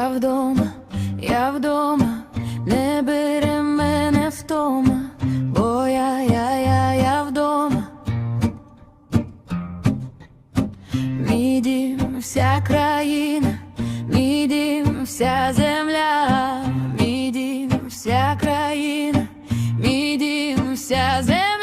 Я вдома, я вдома, не бере мене втома, бо я, я, я, я вдома. Мій дім, вся країна, мій дім, вся земля, мій дім, вся країна, мій дім, вся земля.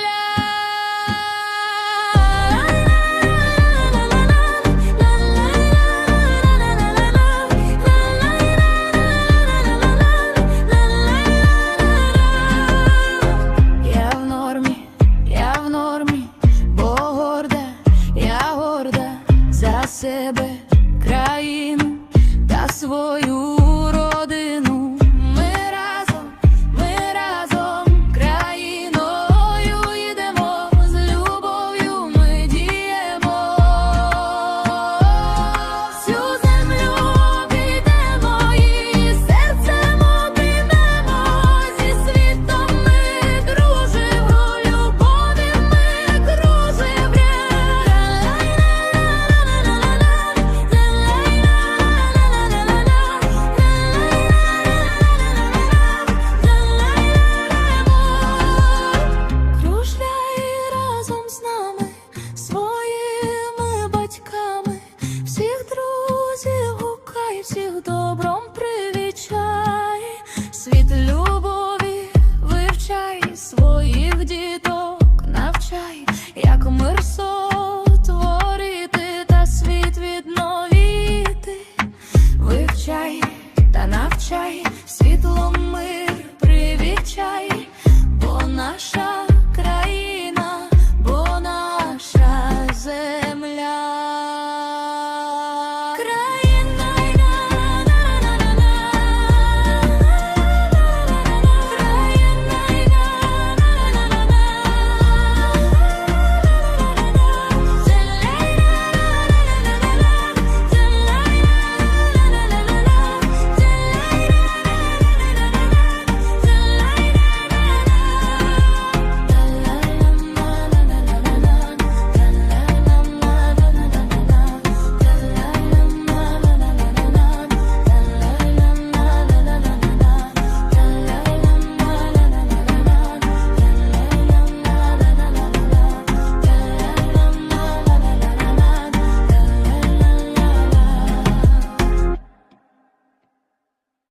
тебе. всіх добром привічай, світ любові, вивчай своїх діток, навчай, як мир сотворити та світ відновити, вивчай та навчай світло мир привічай, бо наша.